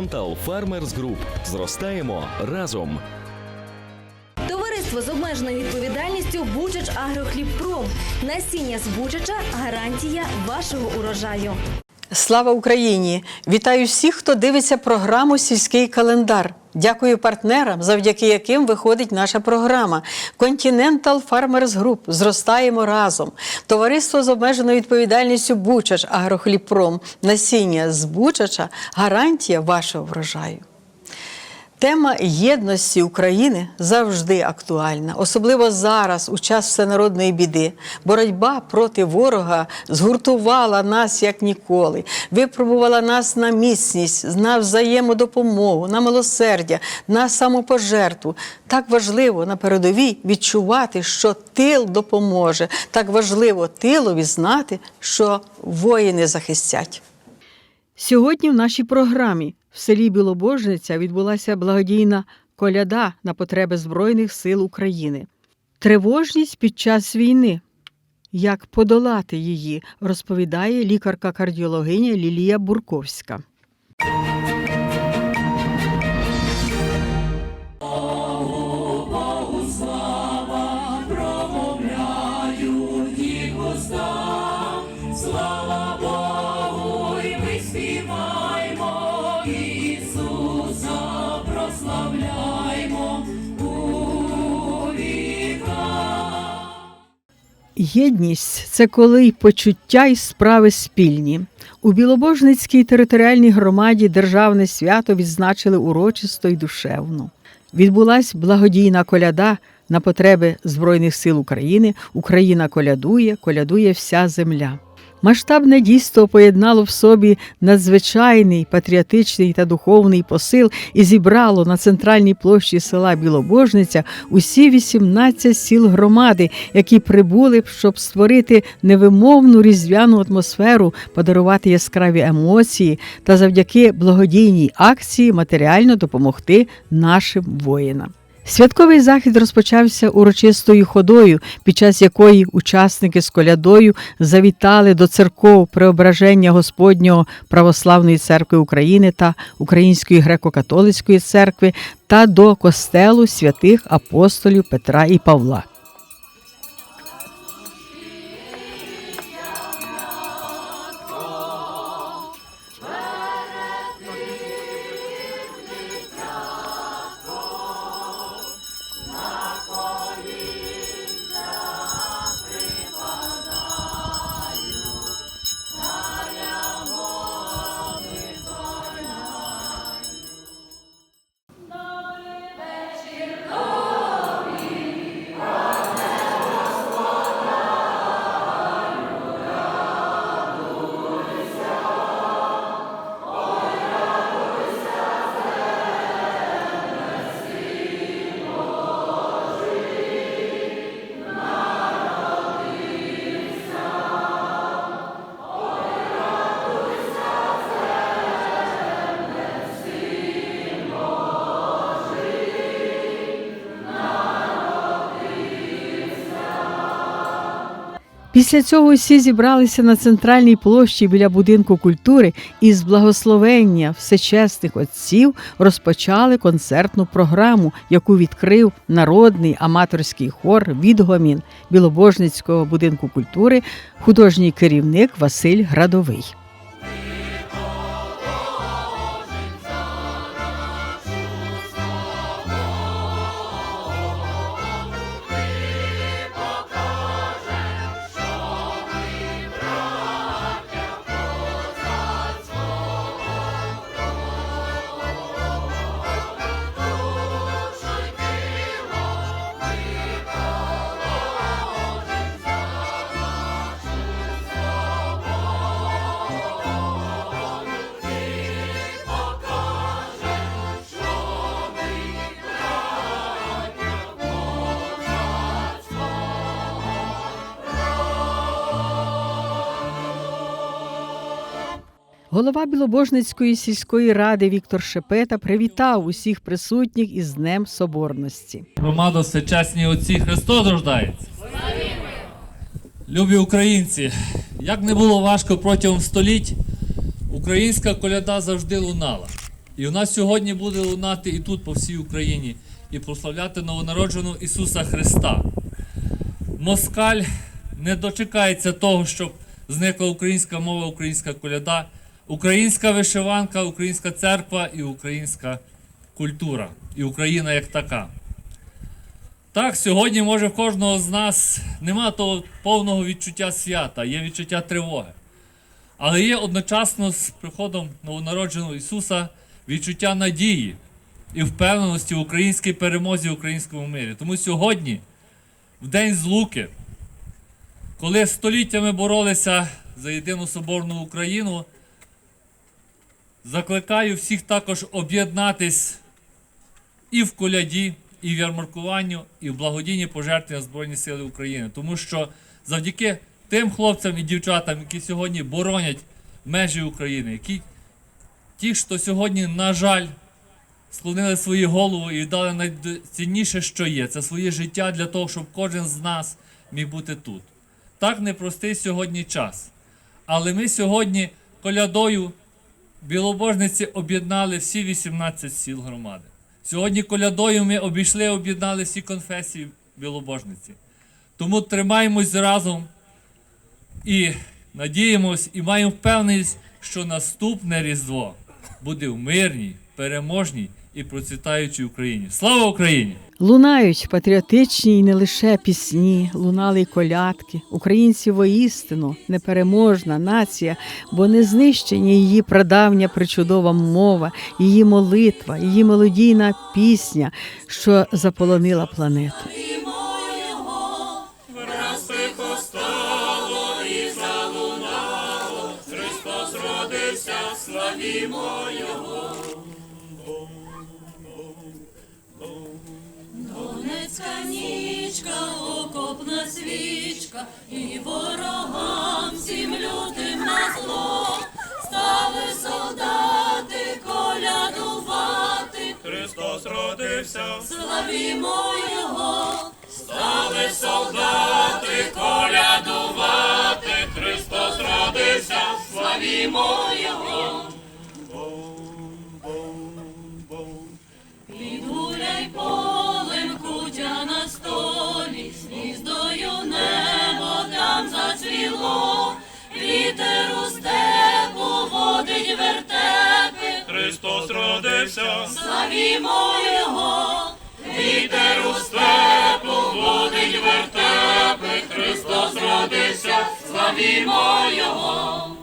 Continental Farmers Group. Зростаємо разом. Товариство з обмеженою відповідальністю Бучач Агрохлібпром. Насіння з Бучача гарантія вашого урожаю. Слава Україні! Вітаю всіх, хто дивиться програму Сільський календар. Дякую партнерам, завдяки яким виходить наша програма. Continental Farmers Group. Зростаємо разом. Товариство з обмеженою відповідальністю Бучач Агрохліпром, Насіння з Бучача гарантія вашого врожаю. Тема єдності України завжди актуальна, особливо зараз, у час всенародної біди. Боротьба проти ворога згуртувала нас як ніколи, випробувала нас на міцність, на взаємодопомогу, на милосердя, на самопожертву. Так важливо на передовій відчувати, що тил допоможе. Так важливо тилові знати, що воїни захистять. Сьогодні в нашій програмі в селі Білобожниця відбулася благодійна коляда на потреби Збройних сил України. Тривожність під час війни. Як подолати її, розповідає лікарка-кардіологиня Лілія Бурковська. Єдність це коли й почуття і справи спільні. У Білобожницькій територіальній громаді державне свято відзначили урочисто й душевно. Відбулась благодійна коляда на потреби Збройних сил України. Україна колядує, колядує вся земля. Масштабне дійство поєднало в собі надзвичайний патріотичний та духовний посил і зібрало на центральній площі села Білобожниця усі 18 сіл громади, які прибули, щоб створити невимовну різдвяну атмосферу, подарувати яскраві емоції та завдяки благодійній акції матеріально допомогти нашим воїнам. Святковий захід розпочався урочистою ходою, під час якої учасники з колядою завітали до церков Преображення Господнього Православної церкви України та Української греко-католицької церкви та до костелу святих апостолів Петра і Павла. Після цього всі зібралися на центральній площі біля будинку культури і з благословення всечесних отців розпочали концертну програму, яку відкрив народний аматорський хор відгомін Білобожницького будинку культури, художній керівник Василь Градовий. Голова Білобожницької сільської ради Віктор Шепета привітав усіх присутніх із Днем Соборності. Громада всечесні отці Христос рождається. Любі українці, як не було важко протягом століть, українська коляда завжди лунала. І у нас сьогодні буде лунати і тут, по всій Україні, і прославляти новонародженого Ісуса Христа. Москаль не дочекається того, щоб зникла українська мова, українська коляда, українська вишиванка, українська церква і українська культура, і Україна як така. Так, сьогодні, може, в кожного з нас нема того повного відчуття свята, є відчуття тривоги. Але є одночасно з приходом новонародженого Ісуса відчуття надії і впевненості в українській перемозі в українському мирі. Тому сьогодні, в День Злуки, коли століттями боролися за єдину соборну Україну, закликаю всіх також об'єднатись і в коляді, і в ярмаркуванню, і в благодійні пожертви Збройні Сили України. Тому що завдяки тим хлопцям і дівчатам, які сьогодні боронять межі України, які ті, хто сьогодні, на жаль, склонили свої голови і дали найцінніше, що є, це своє життя для того, щоб кожен з нас міг бути тут. Так непростий сьогодні час. Але ми сьогодні колядою білобожниці об'єднали всі 18 сіл громади. Сьогодні колядою ми обійшли, об'єднали всі конфесії білобожниці. Тому тримаємось разом і надіємось, і маємо впевненість, що наступне Різдво буде в мирній, переможній і процвітаючій Україні. Слава Україні! Лунають патріотичні і не лише пісні, лунали й колядки. Українці воістину непереможна нація, бо не знищені її прадавня причудова мова, її молитва, її мелодійна пісня, що заполонила планету. Донецька родився, славімо Його, стали солдати колядувати, Христос родився, славімо Його. Підгуляй полем Христос родився, славімо Його. вітер у степу водить вертепи, Христос родився, славімо Його.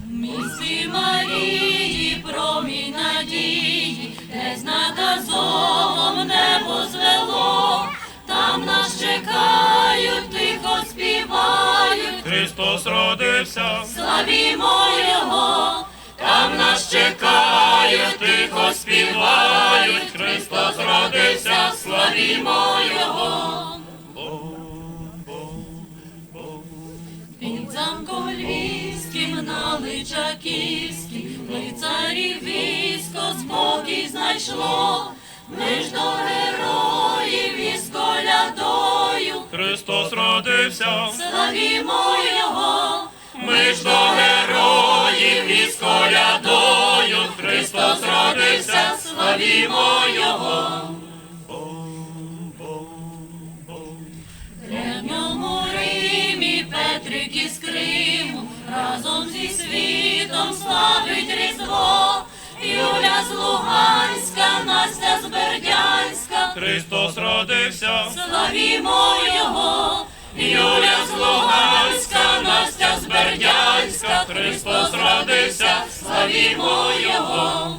Місті Марії, промінь надії, де з наказовом небо звело, там нас співають, Христос родився, славімо Його, там нас чекають, тихо співають, Христос родився, славімо Його. під замком львівським на Личаківській, лицарів військо спокій знайшло, ми ж до Христос родився, Славімо Його, ми ж до героїв із колядою, Христос родився, славімо Його. древньому Римі Петрик із Криму, разом зі світом славить Різдво, Юля з Луганська, Настя з Бердянська, Христос родився, славімо Його, Юля з Луганська, Настя з Бердянська, Христос родився, славімо Його.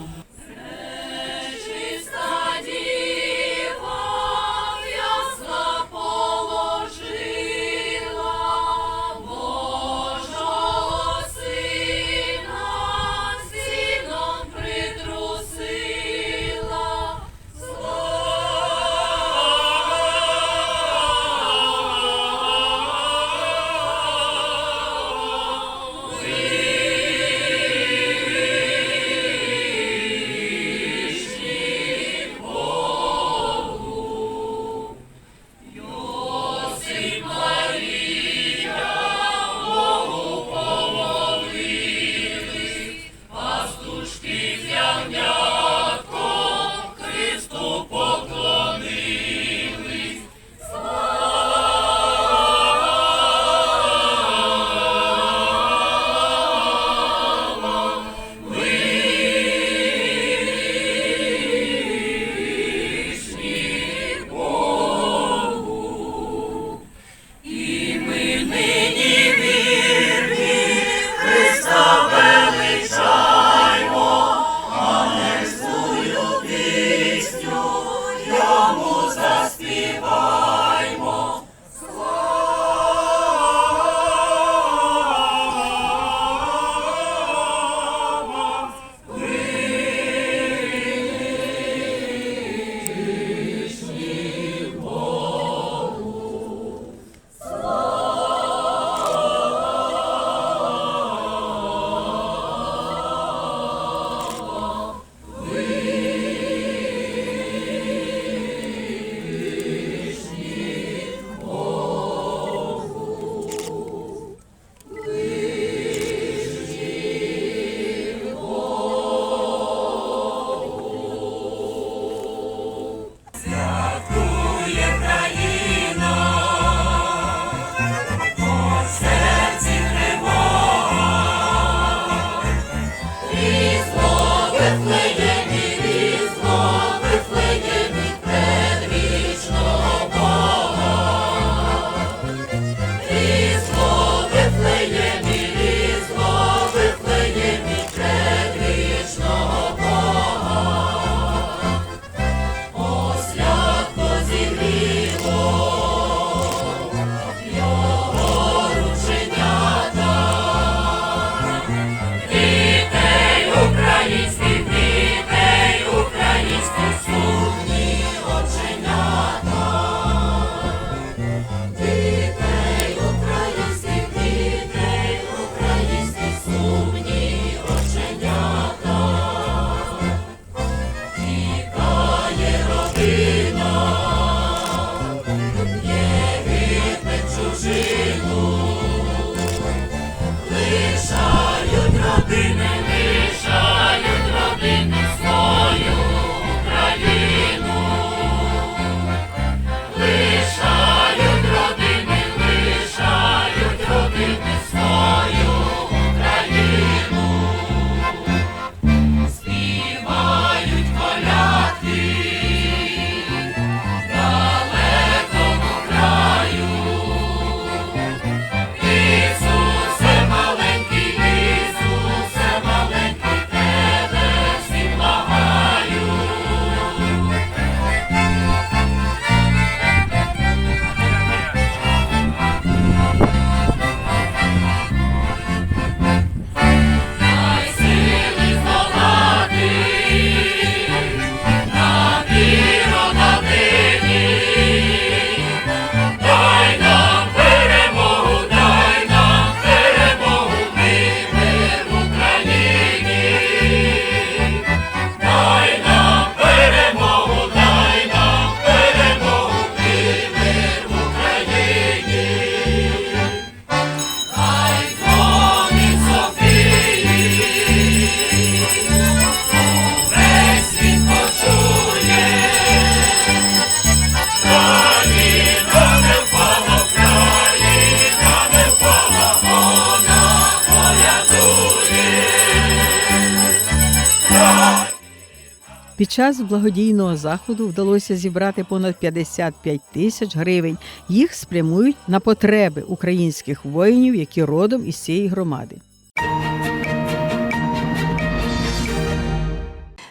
Час благодійного заходу вдалося зібрати понад 55 тисяч гривень. Їх спрямують на потреби українських воїнів, які родом із цієї громади.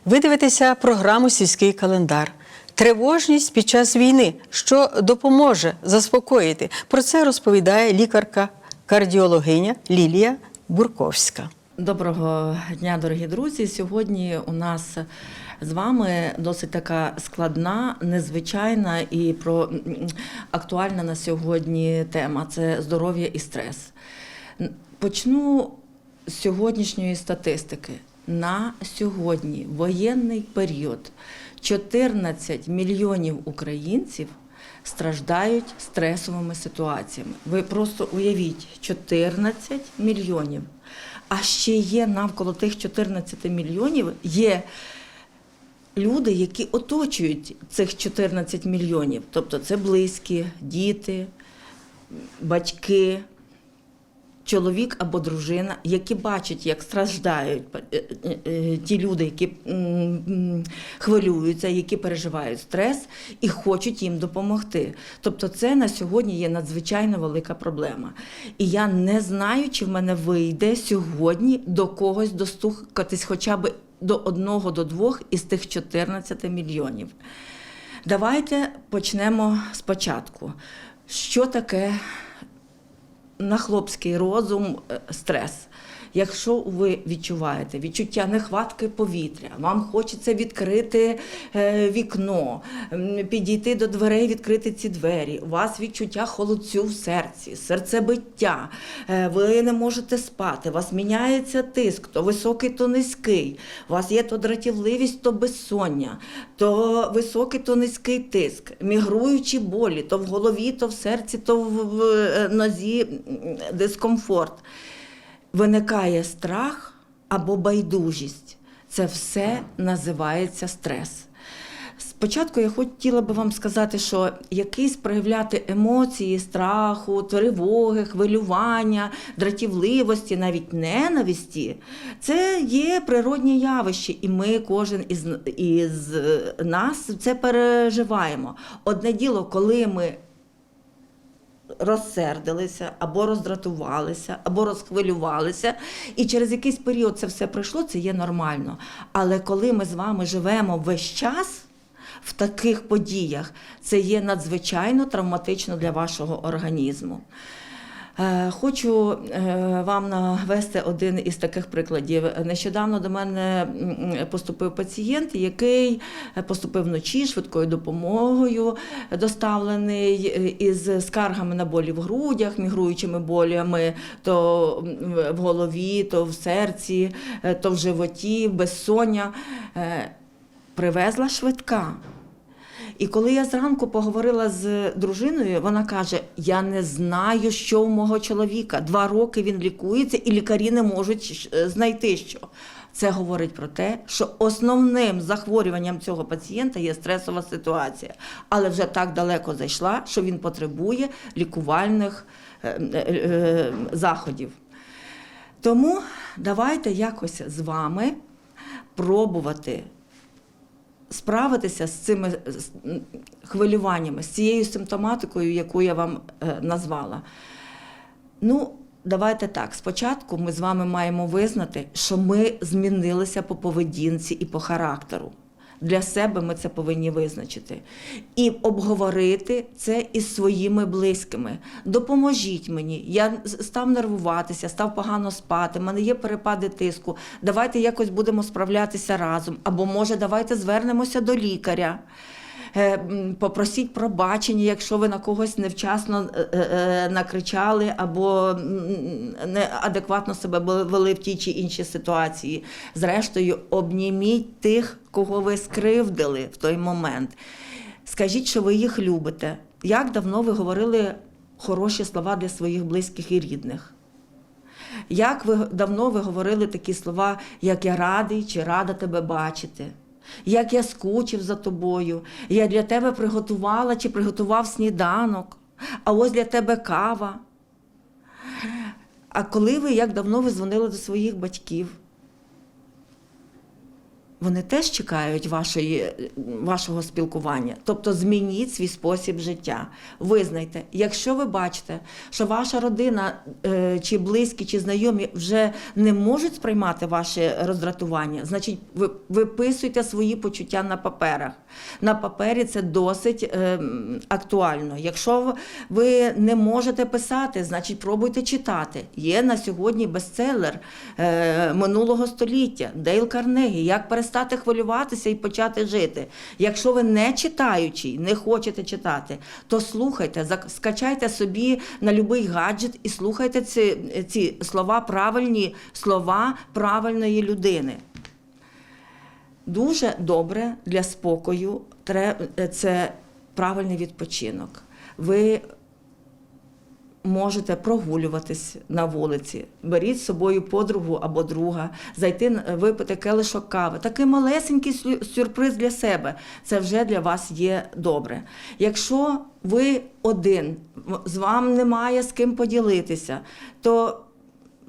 Ви дивитеся програму Сільський календар. Тривожність під час війни, що допоможе заспокоїти. Про це розповідає лікарка-кардіологиня Лілія Бурковська. Доброго дня, дорогі друзі. Сьогодні у нас з вами досить така складна, незвичайна і про актуальна на сьогодні тема це здоров'я і стрес. Почну з сьогоднішньої статистики. На сьогодні, воєнний період, 14 мільйонів українців страждають стресовими ситуаціями. Ви просто уявіть 14 мільйонів. А ще є навколо тих 14 мільйонів є люди, які оточують цих 14 мільйонів. Тобто це близькі, діти, батьки, чоловік або дружина, які бачать, як страждають е, е, е, ті люди, які хвилюються, які переживають стрес і хочуть їм допомогти. Тобто, це на сьогодні є надзвичайно велика проблема. І я не знаю, чи в мене вийде сьогодні до когось достукатись хоча б до одного, до двох із тих 14 мільйонів. Давайте почнемо спочатку. Що таке на хлопський розум е, стрес? Якщо ви відчуваєте відчуття нехватки повітря, вам хочеться відкрити е, вікно, підійти до дверей, відкрити ці двері, у вас відчуття холодцю в серці, серцебиття, е, ви не можете спати, у вас міняється тиск, то високий, то низький, у вас є то дратівливість, то безсоння, то високий, то низький тиск, мігруючі болі, то в голові, то в серці, то в, е, нозі дискомфорт виникає страх або байдужість. Це все називається стрес. Спочатку я хотіла би вам сказати, що якісь проявляти емоції страху, тривоги, хвилювання, дратівливості, навіть ненависті, це є природні явища, і ми, кожен із, із нас це переживаємо. Одне діло, коли ми розсердилися, або роздратувалися, або розхвилювалися, і через якийсь період це все пройшло, це є нормально. Але коли ми з вами живемо весь час в таких подіях, це є надзвичайно травматично для вашого організму. Е, Хочу е, вам навести один із таких прикладів. Нещодавно до мене поступив пацієнт, який поступив вночі швидкою допомогою, доставлений е, із скаргами на болі в грудях, мігруючими болями то в голові, то в серці, то в животі, безсоння. Привезла швидка. І коли я зранку поговорила з дружиною, вона каже: Я не знаю, що у мого чоловіка. Два роки він лікується, і лікарі не можуть е, знайти що. Це говорить про те, що основним захворюванням цього пацієнта є стресова ситуація, але вже так далеко зайшла, що він потребує лікувальних е, е, заходів. Тому давайте якось з вами пробувати справитися з цими хвилюваннями, з цією симптоматикою, яку я вам е, назвала. Ну, давайте так. Спочатку ми з вами маємо визнати, що ми змінилися по поведінці і по характеру. Для себе ми це повинні визначити. І обговорити це із своїми близькими. Допоможіть мені. Я став нервуватися, став погано спати, в мене є перепади тиску. Давайте якось будемо справлятися разом. Або може, давайте звернемося до лікаря. Е, Попросіть пробачення, якщо ви на когось невчасно е, е, накричали або неадекватно себе вели в тій чи іншій ситуації. Зрештою, обніміть тих, кого ви скривдили в той момент. Скажіть, що ви їх любите. Як давно ви говорили хороші слова для своїх близьких і рідних? Як ви давно ви говорили такі слова, як я радий чи рада тебе бачити? Як я скучив за тобою, я для тебе приготувала чи приготував сніданок, а ось для тебе кава. А коли ви, як давно ви дзвонили до своїх батьків? Вони теж чекають вашої, вашого спілкування. Тобто змініть свій спосіб життя. Визнайте, якщо ви бачите, що ваша родина, е, чи близькі, чи знайомі вже не можуть сприймати ваше роздратування, значить, ви виписуйте свої почуття на паперах. На папері це досить е, актуально. Якщо ви не можете писати, значить пробуйте читати. Є на сьогодні бестселер е, минулого століття Дейл Карнегі Як перестати хвилюватися і почати жити. Якщо ви не читаючий, не хочете читати, то слухайте, скачайте собі на будь-який гаджет і слухайте ці, ці слова, правильні слова правильної людини. Дуже добре для спокою це правильний відпочинок. Ви можете прогулюватись на вулиці, беріть з собою подругу або друга, зайти на- випити келишок кави. Такий малесенький сюрприз для себе. Це вже для вас є добре. Якщо ви один, з вами немає з ким поділитися, то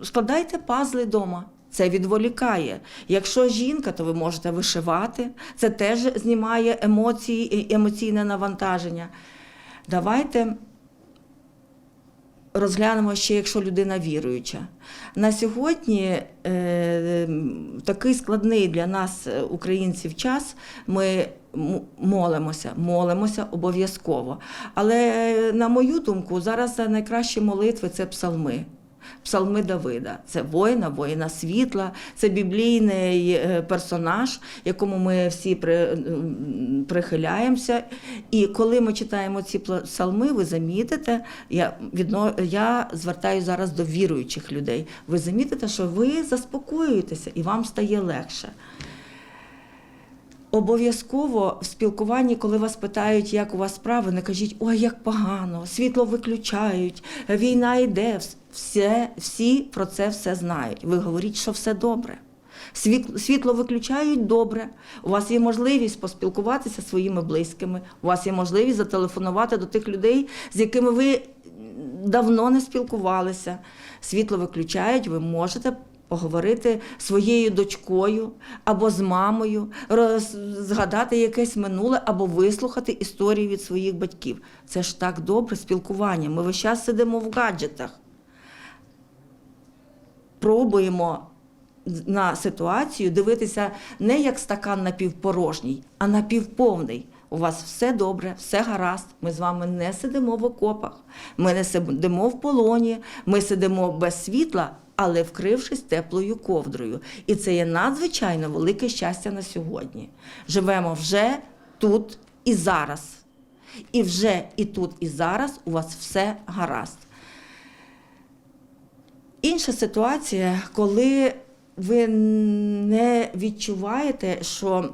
складайте пазли вдома. Це відволікає. Якщо жінка, то ви можете вишивати. Це теж знімає емоції і емоційне навантаження. Давайте розглянемо ще, якщо людина віруюча. На сьогодні е, такий складний для нас, е, українців, час. Ми молимося, молимося обов'язково. Але, на мою думку, зараз найкращі молитви це псалми. Псалми Давида. Це воїна, воїна світла, це біблійний е, персонаж, якому ми всі при, прихиляємося. І коли ми читаємо ці псалми, ви замітите, я, відно, я звертаю зараз до віруючих людей. Ви замітите, що ви заспокоюєтеся і вам стає легше. Обов'язково в спілкуванні, коли вас питають, як у вас справи, не кажіть, ой, як погано, світло виключають, війна йде. Все, всі про це все знають. Ви говоріть, що все добре. Світло виключають добре. У вас є можливість поспілкуватися зі своїми близькими. У вас є можливість зателефонувати до тих людей, з якими ви давно не спілкувалися. Світло виключають, ви можете поговорити своєю дочкою або з мамою, роз, згадати якесь минуле або вислухати історії від своїх батьків. Це ж так добре спілкування. Ми весь час сидимо в гаджетах. Пробуємо на ситуацію дивитися не як стакан напівпорожній, а напівповний. У вас все добре, все гаразд. Ми з вами не сидимо в окопах, ми не сидимо в полоні, ми сидимо без світла, але вкрившись теплою ковдрою. І це є надзвичайно велике щастя на сьогодні. Живемо вже тут і зараз. І вже і тут, і зараз у вас все гаразд. Інша ситуація, коли ви не відчуваєте, що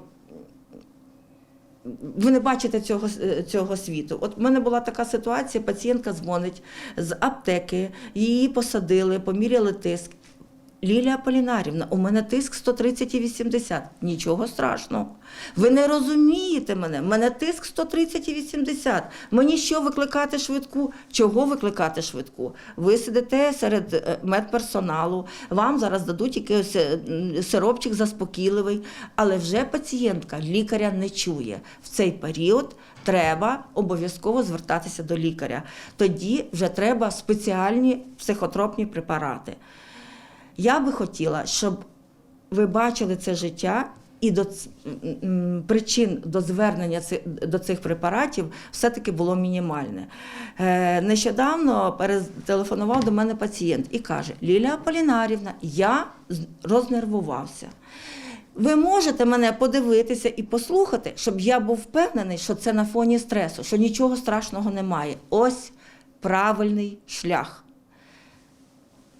ви не бачите цього, е, цього світу. От в мене була така ситуація: пацієнтка дзвонить з аптеки, її посадили, поміряли тиск. Лілія Полінарівна, у мене тиск 130 і 80. Нічого страшного. Ви не розумієте мене. У мене тиск 130 і 80. Мені що викликати швидку? Чого викликати швидку? Ви сидите серед е, медперсоналу, вам зараз дадуть якийсь е, сиропчик заспокійливий, але вже пацієнтка лікаря не чує. В цей період треба обов'язково звертатися до лікаря. Тоді вже треба спеціальні психотропні препарати. Я би хотіла, щоб ви бачили це життя і до причин до звернення до цих препаратів все-таки було мінімальне. Е, Нещодавно перетелефонував до мене пацієнт і каже: Лілія Полінарівна, я рознервувався. Ви можете мене подивитися і послухати, щоб я був впевнений, що це на фоні стресу, що нічого страшного немає. Ось правильний шлях.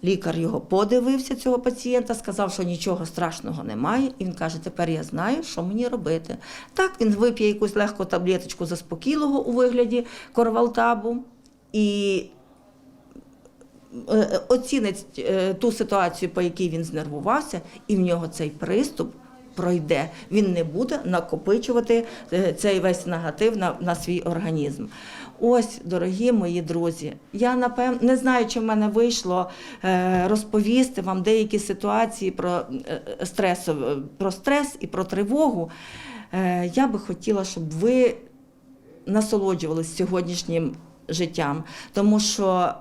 Лікар його подивився, цього пацієнта, сказав, що нічого страшного немає. І він каже: тепер я знаю, що мені робити. Так, він вип'є якусь легку таблеточку заспокійливого у вигляді корвалтабу і е, оцінить е, ту ситуацію, по якій він знервувався, і в нього цей приступ пройде. Він не буде накопичувати е, цей весь негатив на, на свій організм. Ось, дорогі мої друзі, я напевно не знаю, чи в мене вийшло е, розповісти вам деякі ситуації про е, стрес, про стрес і про тривогу. Е, я би хотіла, щоб ви насолоджувалися сьогоднішнім життям, тому що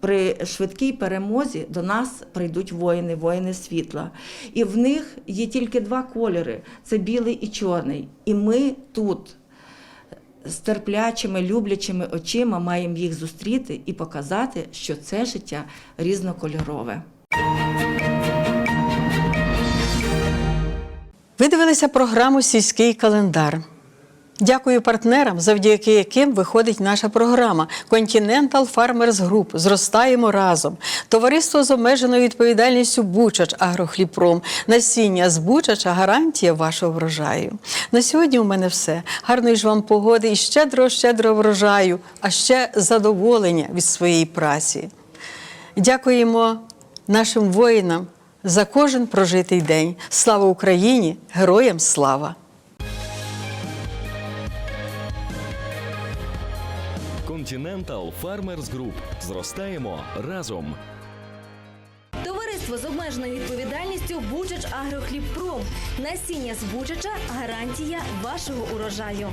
при швидкій перемозі до нас прийдуть воїни, воїни світла. І в них є тільки два кольори: це білий і чорний. І ми тут з терплячими, люблячими очима маємо їх зустріти і показати, що це життя різнокольорове. Ви дивилися програму Сільський календар. Дякую партнерам, завдяки яким виходить наша програма Continental Farmers Group. Зростаємо разом. Товариство з обмеженою відповідальністю Бучач Агрохліпром. Насіння з Бучача гарантія вашого врожаю. На сьогодні у мене все. Гарної ж вам погоди і щедро, щедро врожаю, а ще задоволення від своєї праці. Дякуємо нашим воїнам за кожен прожитий день. Слава Україні! Героям слава! Continental Farmers Group. Зростаємо разом. Товариство з обмеженою відповідальністю Бучач Агрохлібпром. Насіння з Бучача гарантія вашого урожаю.